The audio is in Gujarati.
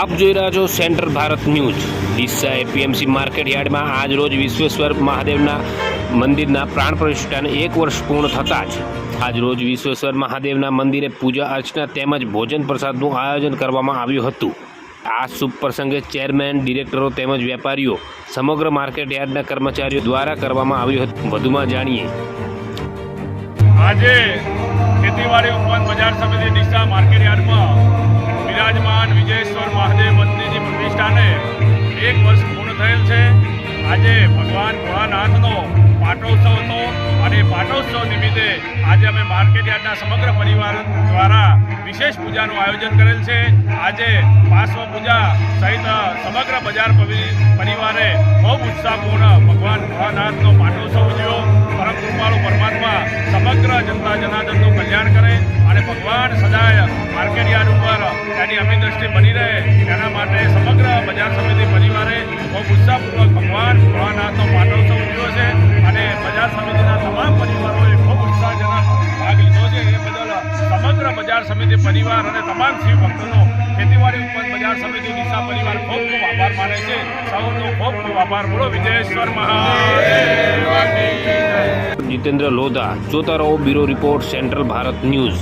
આપ જોઈ રહ્યા છો central Bharat news. Deesa APMC market યાર્ડમાં આજ રોજ વિશ્વેશ્વર મહાદેવના મંદિરના પ્રાણ પ્રતિષ્ઠાને એક વર્ષ પૂર્ણ થતાં જ આજ રોજ વિશ્વેશ્વર મહાદેવના મંદિરે પૂજા, અર્ચના તેમજ ભોજન પ્રસાદનું આયોજન કરવામાં આવ્યું હતું. આ શુભ પ્રસંગે ચેરમેન, ડિરેક્ટરો તેમજ વેપારીઓ, સમગ્ર માર્કેટ યાર્ડના કર્મચારીઓ દ્વારા કરવામાં આવ્યું હતું. વધુમાં જાણીએ. આજે ખેતીવાડી ઉપવન બજાર સમિતિ ડીસા માર્કેટ યાર્ડમાં વિરાજમાન વિજયેશ્વર પ્રતિષ્ઠાને એક વર્ષ પૂર્ણ થયેલ છે. આજે ભગવાન ભોળાનાથનો પાટોત્સવ હતો અને પાટોત્સવ નિમિત્તે આજે અમે માર્કેટ યાર્ડના સમગ્ર પરિવાર દ્વારા વિશેષ પૂજાનું આયોજન કરેલ છે. આજે પાર્શ્વ પૂજા સહિત સમગ્ર બજાર પરિવારે ખૂબ ઉત્સાહપૂર્ણ ભગવાન ભોળાનાથનો પાટોત્સવ ઉજવ્યો. પરમ કૃપાળુ પરમાત્મા સમગ્ર જનતા જનાર્દનનું કલ્યાણ કરે. અને ભગવાન સદાય માર્કેટ યાર્ડ ઉપર તેની અમી દ્રષ્ટિ બની રહે. તેના માટે સમગ્ર બજાર સમિતિ પરિવારે બહુ ઉત્સાહપૂર્વક ભગવાન ભોળાનાથનો પાટોત્સવ ઉજવ્યો છે અને બજાર સમિતિના તમામ પરિવારોએ ખૂબ ઉત્સાહજનક ભાગ લીધો છે. એ બદલ સમગ્ર બજાર સમિતિ પરિવાર અને તમામ શિવ ભક્તોનો ખેતીવાડી ઉપવન બજાર સમિતિ દિશા પરિવાર ખૂબ ખૂબ આભાર માને છે. સૌનો ખૂબ ખૂબ આભાર. બોલો વિજયેશ્વર મહાદેવ. જીતેન્દ્ર લોધા, જોતા રહો bureau report, central Bharat news.